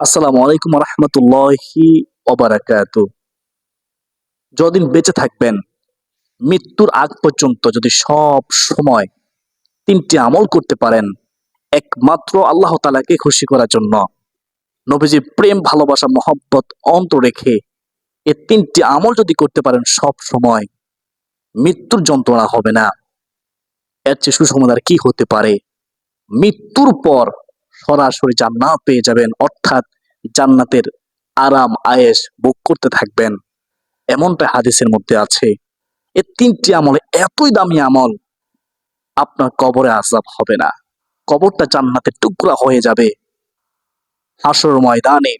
আসসালামু আলাইকুম রহমতুল্লাহি ওবারাকাত। যদিন বেঁচে থাকবেন, মৃত্যুর আগ পর্যন্ত যদি সব সময় তিনটি আমল করতে পারেন, একমাত্র আল্লাহ তালাকে খুশি করার জন্য নবীজি প্রেম, ভালোবাসা, মহব্বত অন্ত রেখে এ তিনটি আমল যদি করতে পারেন, সব সময় মৃত্যুর যন্ত্রণা হবে না। এর চেয়ে সুসমাদার কি হতে পারে? মৃত্যুর পর সরাসরি জান্নাত পেয়ে যাবেন। অর্থাৎ জান্নাতের আরাম আয়েস ভোগ করতে থাকবেন। এমনটা হাদিসের মধ্যে আছে। এ তিনটি আমল এতই দামি আমল, আপনার কবরে আজাব হবে না। কবরটা জান্নাতের টুকরা হয়ে যাবে। হাসর ময়দানে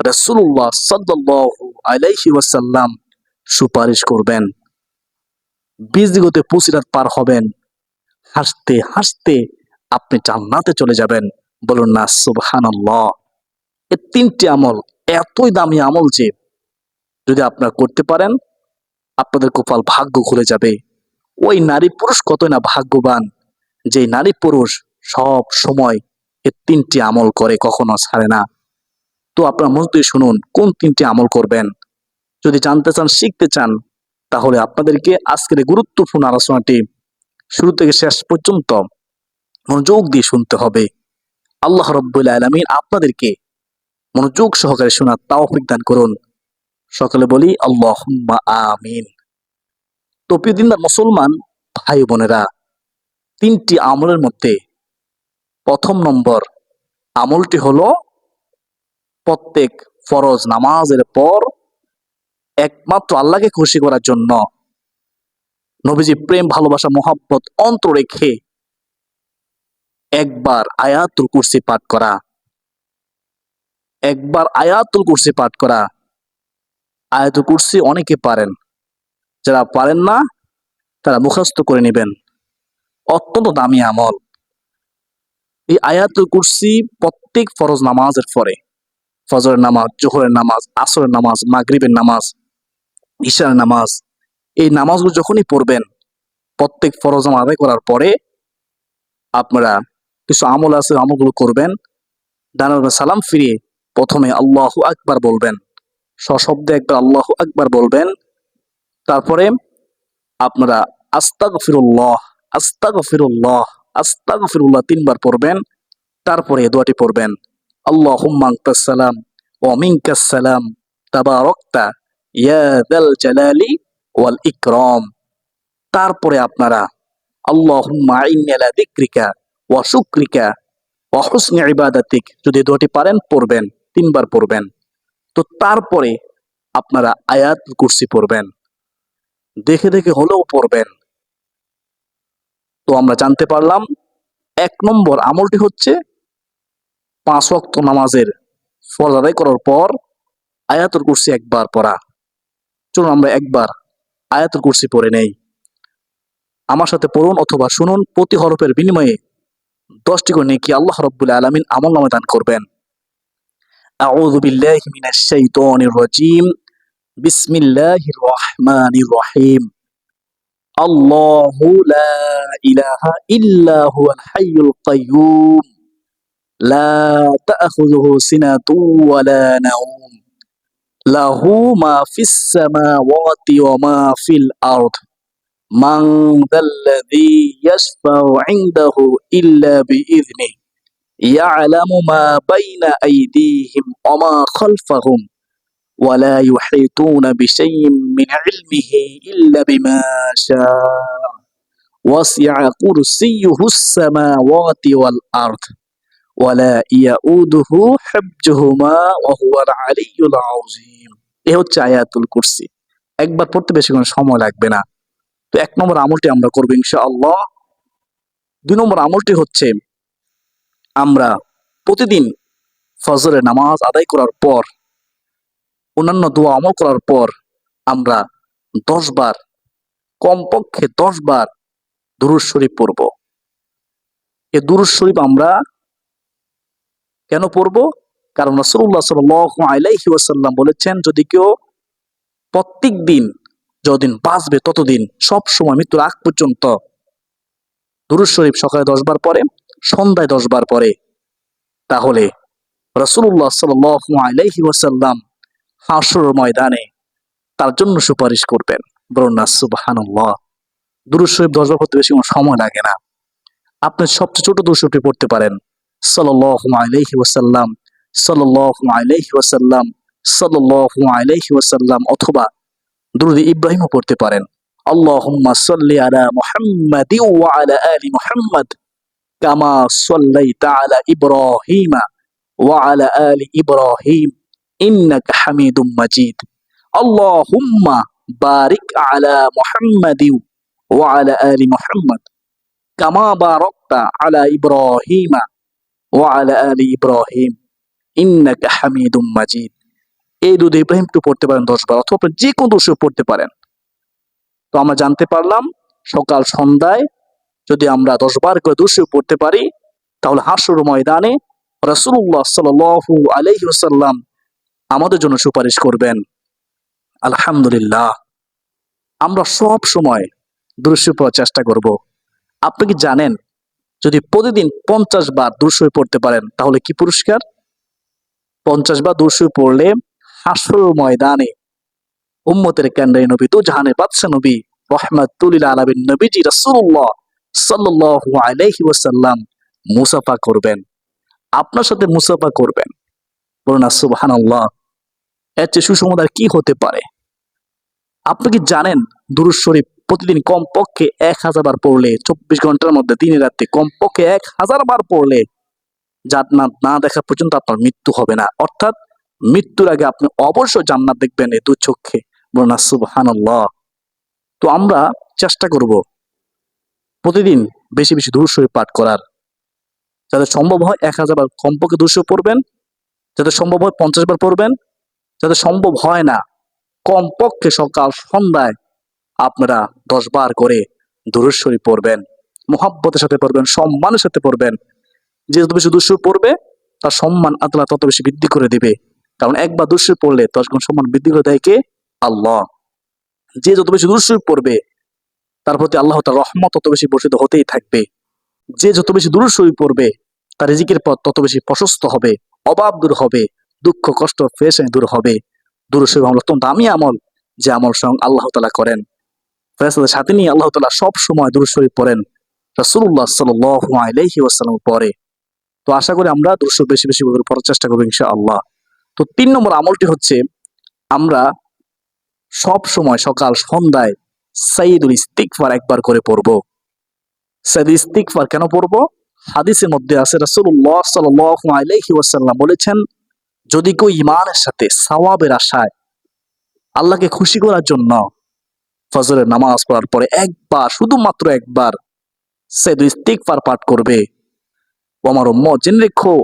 রসুল্লাহ সাল্লাল্লাহু আলাইহি সুপারিশ করবেন। বীজগতে পুসিরাত পার হবেন। হাসতে হাসতে আপনি জান্নাতে চলে যাবেন। বলুন না, সুবহানাল্লাহ। এই তিনটি আমল, এতই দামি আমল যে যদি আপনারা করতে পারেন, আপনাদের কপাল ভাগ্য খুলে যাবে। ওই নারী পুরুষ কতই না ভাগ্যবান যে নারী পুরুষ সব সময় এই তিনটি আমল করে, কখনো ছাড়ে না। তো আপনারা মন শুনুন, কোন তিনটি আমল করবেন? যদি জানতে চান, শিখতে চান, তাহলে আপনাদেরকে আজকের গুরুত্বপূর্ণ আলোচনাটি শুরু থেকে শেষ পর্যন্ত মনোযোগ দিয়ে শুনতে হবে। আল্লাহ রব্বুল আলমিন আপনাদেরকে মনোযোগ সহকারে শোনার তাওফিক দান করুন। সকালে বলি আল্লাহ আমিন। তো প্রিয় মুসলমান ভাই বোনেরা, তিনটি আমলের মধ্যে প্রথম নম্বর আমলটি হলো প্রত্যেক ফরজ নামাজের পর একমাত্র আল্লাহকে খুশি করার জন্য নবীজি প্রেম, ভালোবাসা, মোহাব্বত অন্ত রেখে একবার আয়াতুল কুরসি পাঠ করা। একবার আয়াতুল কুরসি পাঠ করা। আয়াতুল কুরসি অনেকে পারেন। যারা পারেন না, তারা মুখস্থ করে নেবেন। অত্যন্ত দামি আমল। এই আয়াতুল কুরসি প্রত্যেক ফরজ নামাজের পরে। ফজরের নামাজ, জোহরের নামাজ, আসরের নামাজ, মাগরিবের নামাজ ঈশার নামাজ, এই নামাজগুলো যখনই পড়বেন, প্রত্যেক ফরজ আদায় করার পরে আপনারা কিছু আমল আছে, আমলগুলো করবেন। ডানার সালাম ফিরিয়ে প্রথমে আল্লাহ আকবার বলবেন। সশব্দে একবার আল্লাহ আকবার বলবেন। তারপরে আপনারা আস্তাগ ফিরুল্লাহ আস্তাগ ফিরুল্লাহ আস্তাগ ফিরুল্লাহ তিনবার পড়বেন। তারপরে দোয়াটি পড়বেন। আল্লাহ হুম্মাংতাসালাম ও মিঙ্কাসালাম তাবারকতা, ইয়া দাল জালালি ওয়াল ইকরাম। তারপরে আপনারা আল্লাহুম্মা আইন্নি আলা যিকরিকা ওয়া শুকরিকা, ওয়া ইবাদাতিক, যদি এ দোয়াটি পারেন পড়বেন, তিনবার পড়বেন। তো তারপরে আপনারা আয়াত কুরসি পড়বেন, দেখে দেখে হলেও পড়বেন। তো আমরা জানতে পারলাম, এক নম্বর আমলটি হচ্ছে পাঁচ ওয়াক্ত নামাজের ফল আদায় করার পর আয়াতুল কুরসি একবার পড়া। চলুন আমরা একবার আয়াতুল কুরসি পড়ে নেই। আমার সাথে পড়ুন অথবা শুনুন প্রতি হরফের বিনিময়ে দশটি করে নেকি আল্লাহ রব্বুল আলমিন আমল নামে দান করবেন أعوذ بالله من الشيطان الرجيم بسم الله الرحمن الرحيم الله لا إله إلا هو الحي القيوم لا تأخذه سنة ولا نوم له ما في السماوات وما في الأرض من ذا الذي يشفع عنده إلا بإذنه يعلم ما بين أيديهم وما خلفهم ولا يحيطون بشيء من علمه إلا بما شاء وسع كرسيه السماوات والأرض ولا يؤوده حفظهما وهو العلي العظيم এ হচ্ছে আয়াতুল কুরসি একবার পড়তে বেশি কোনো সময় লাগবে না তো এক নম্বর আমলটি আমরা করব ইনশাআল্লাহ। দুই নম্বর আমলটি হচ্ছে আমরা প্রতিদিন ফজরের নামাজ আদায় করার পর, অন্যান্য দোয়া আমল করার পর আমরা দশ বার, কমপক্ষে দশ বার দুরুজ শরীফ পড়ব। এ দুরুজ শরীফ আমরা কেন পড়ব? কারণ রাসূলুল্লাহ সাল্লাল্লাহু আলাইহি ওয়াসাল্লাম বলেছেন, যদি কেউ প্রত্যেক দিন যতদিন বাঁচবে, ততদিন সব সময় মৃত্যুর আগ পর্যন্ত। দুরুজ শরীফ সকালে দশ বার পরে সন্ধ্যায় দশ বার পরে তাহলে রসুল্লাহ সাল আলাইহি ওয়াসাল্লাম হাসর ময়দানে তার জন্য সুপারিশ করবেন। বলুন না সুবাহান্লাহ দুরুদ শরীফ দশ বার পড়তে বেশি কোনো সময় লাগে না। আপনি সবচেয়ে ছোট দুরুদ শরীফটি পড়তে পারেন। আলাইহি ওয়াসাল্লাম, সাল্লাল্লাহু আলাইহি ওয়াসাল্লাম অথবা দুরুদ ইব্রাহিমও পড়তে পারেন আল্লাহুম্মা সাল্লি আলা মুহাম্মাদি ওয়া আলা আলি মুহাম্মাদ কামা সাল্লাইতা আলা ইব্রাহিমা ওয়া আলা আলি ইব্রাহিম ইন্নাকা হামিদুম মাজিদ আল্লাহুম্মা বারিক আলা মুহাম্মাদি ওয়া আলা আলি মুহাম্মাদ কামা বারাকতা আলা ইব্রাহিমা ওয়া আলা আলি ইব্রাহিম ইন্নাকা হামিদুম মাজিদ এই দুধ ইব্রাহিম একটু পড়তে পারেন দশ বার, অথবা যে কোনো দোষে পড়তে পারেন। তো আমরা জানতে পারলাম, সকাল সন্ধ্যায় যদি আমরা দশ বার করে দোষে পড়তে পারি, তাহলে হাসুর ময়দানে রসুল্লাহ সাল্লু আলহি সাল্লাম আমাদের জন্য সুপারিশ করবেন। আলহামদুলিল্লাহ। আমরা সব সময় দৃশ্য পড়ার চেষ্টা করব। আপনি কি জানেন, যদি প্রতিদিন পঞ্চাশ বার দুশো পড়তে পারেন, তাহলে কি পুরস্কার? পঞ্চাশ বার দুশো পড়লে হাসর ময়দানে। উম্মতের কেন্দ্রে নবী দু জাহানে বাদশা নবী রহমাতুল্লিল আলমিন নবীজি রাসূলুল্লাহ সাল্লাল্লাহু আলাইহি ওয়াসাল্লাম মুসাফা করবেন। আপনার সাথে মুসাফা করবেন। বলুন না সুবহানাল্লাহ, এর চেয়ে সুসমাদার কি হতে পারে? আপনি কি জানেন, দুরুদ শরীফ প্রতিদিন কমপক্ষে এক হাজার বার পড়লে, চব্বিশ ঘণ্টার মধ্যে দিনে রাতে কমপক্ষে এক হাজার বার পড়লে, জান্নাত না দেখা পর্যন্ত আপনার মৃত্যু হবে না। অর্থাৎ মৃত্যুর আগে আপনি অবশ্যই জান্নাত দেখবেন এই দু চোখে। বলুন সুবহানাল্লাহ। তো আমরা চেষ্টা করব প্রতিদিন বেশি বেশি শরীফ পাঠ করার। যাতে সম্ভব হয় এক হাজার বার কমপক্ষে দুশো পড়বেন, যাতে সম্ভব হয় পঞ্চাশ বার পড়বেন, যাতে সম্ভব হয় না কমপক্ষে সকাল সন্ধ্যায় আপনারা দশ বার করে দুরুদ শরীফ পড়বেন। মোহাব্বতের সাথে পড়বেন, সম্মানের সাথে পড়বেন। যে যত বেশি দুশো পড়বে, তার সম্মান আল্লাহ তত বেশি বৃদ্ধি করে দিবে। কারণ একবার দুশো পড়লে দশ গুণ সম্মান বৃদ্ধি করে দেয় কে? আল্লাহ। যে যত বেশি দুশো পড়বে, তার প্রতি আল্লাহ তার রহমত তত বেশি বর্ষিত হতেই থাকবে। যে যত বেশি দূরস্বরী পড়বে, তার রিজিকের পথ তত বেশি প্রশস্ত হবে, অভাব দূর হবে, দুঃখ, কষ্ট ফেসে দূর হবে। দূরস্বরী আমল অত্যন্ত দামি আমল যে আমল স্বয়ং আল্লাহ তালা করেন। ফেরেস্তাদের সাথে নিয়ে আল্লাহ তালা সব সময় দূরস্বরী পড়েন। রাসুল্লাহ সাল্লাহি ওয়াসাল্লাম পরে। তো আশা করি আমরা দুশো বেশি বেশি পড়ার চেষ্টা করব ইনশা আল্লাহ তো তিন নম্বর আমলটি হচ্ছে, আমরা সব সময় সকাল, সন্ধ্যায় সাইদুল ইস্তিকফার একবার করে পড়ব। সাইদ ইস্তিকফার কেন পড়ব? হাদিসের মধ্যে আছে, রাসূলুল্লাহ সাল্লাল্লাহু ওয়াসাল্লাম বলেছেন, যদি কেউ ইমানের সাথে সওয়াবের আশায় আল্লাহকে খুশি করার জন্য ফজরের নামাজ পড়ার পরে একবার, শুধুমাত্র একবার সাইদুল ইস্তিকফার পাঠ করবে ও আমার উম্ম জেনে রেখো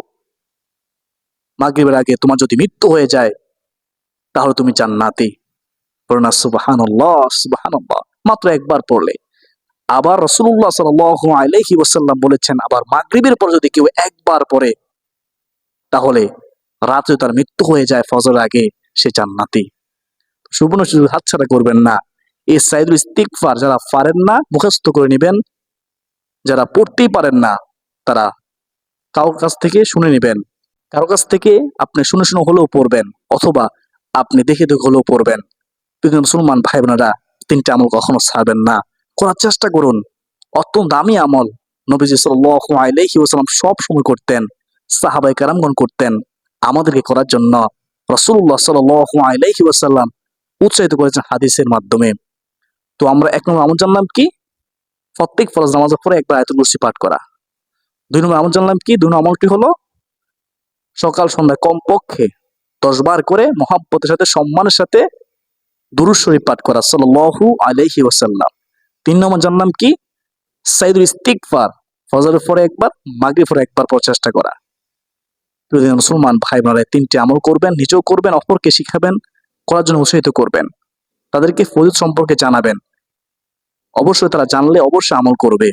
মাগরিবের আগে তোমার যদি মৃত্যু হয়ে যায়, তাহলে তুমি জান্নাতি। পড়ো না, সুবহানাল্লাহ সুবহানাল্লাহ। মাত্র একবার পড়লে। আবার রসুল্লাহ সাল্লাল্লাহু আলাইহি ওয়াসাল্লাম বলেছেন, আবার মাগরিবের পর যদি কেউ একবার পড়ে, তাহলে রাতে তার মৃত্যু হয়ে যায় ফজর আগে, সে জান্নাতি। সুবর্ণ সুযোগ হাতছাড়া করবেন না। এই সাইদুল ইস্তিকফার যারা পারেন না, মুখস্থ করে নেবেন। যারা পড়তেই পারেন না, তারা কারোর কাছ থেকে শুনে নেবেন। কারও কাছ থেকে আপনি শুনে শুনে হলেও পড়বেন অথবা আপনি দেখে দেখে হলেও পড়বেন। কিন্তু মুসলমান ভাই বোনেরা তিনটা আমল কখনো ছাড়বেন না। করার চেষ্টা করুন। অত্যন্ত দামি আমল নবীজি আলাইহি সব সময় করতেন সাহাবাই কারামগণ করতেন। আমাদেরকে করার জন্য রাসূলুল্লাহ সাল্লাল্লাহু আলাইহি ওয়াসাল্লাম উৎসাহিত করেছেন হাদিসের মাধ্যমে। তো আমরা এক নম্বর আমল জানলাম কি? প্রত্যেক ফরজ নামাজের পরে একবার আয়াতুল পাঠ করা। দুই নম্বর আমল জানলাম কি? দুই নম্বর আমলটি হলো সকাল সন্ধ্যা কমপক্ষে দশ বার করে মহাব্বতের সাথে, সম্মানের সাথে দুরুদ শরীফ পাঠ করা, সাল্লাল্লাহু আলাইহি ওয়াসাল্লাম। তিন নম্বর জানলাম কি? সাইদুল ইস্তিকফার ফজরের পরে একবার মাগরিব পরে একবার পর চেষ্টা করা। মুসলমান ভাই বোনেরা তিনটি আমল করবেন, নিজেও করবেন, অপরকে শিখাবেন, করার জন্য উৎসাহিত করবেন। তাদেরকে ফজিল সম্পর্কে জানাবেন। অবশ্যই তারা জানলে অবশ্যই আমল করবে।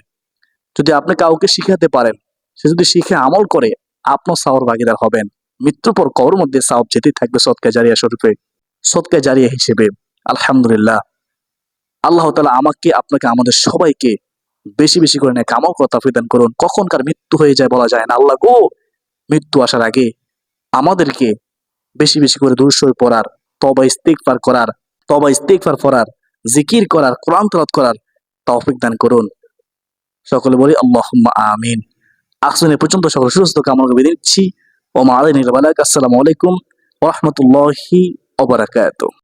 যদি আপনি কাউকে শিখাতে পারেন, সে যদি শিখে আমল করে আপনার সাওয়ার ভাগিদার হবেন। মৃত্যুর পর কবর মধ্যে সাওয়াব যেতেই থাকবে সৎকা জারিয়া স্বরূপে সৎকা জারিয়া হিসেবে। আলহামদুলিল্লাহ। আল্লাহ তালা আমাকে, আপনাকে, আমাদের সবাইকে বেশি বেশি করে নেয় কামাল কথা প্রদান করুন। কখনকার মৃত্যু হয়ে যায় বলা যায় না। আল্লাহ গো, মৃত্যু আসার আগে আমাদেরকে বেশি বেশি করে দুরুশ্বর পড়ার তবা ইস্তেকফার করার তবা ইস্তেকফার পড়ার, জিকির করার, কোরআন তলাত করার তৌফিক দান করুন। সকলে বলি আল্লাহ আমিন। আসুন পর্যন্ত সকল সুস্থ কামনা করে দিচ্ছি। ও মা আলাইনি আসসালামু আলাইকুম ওরহমতুল্লাহি ওবরাকাতুহ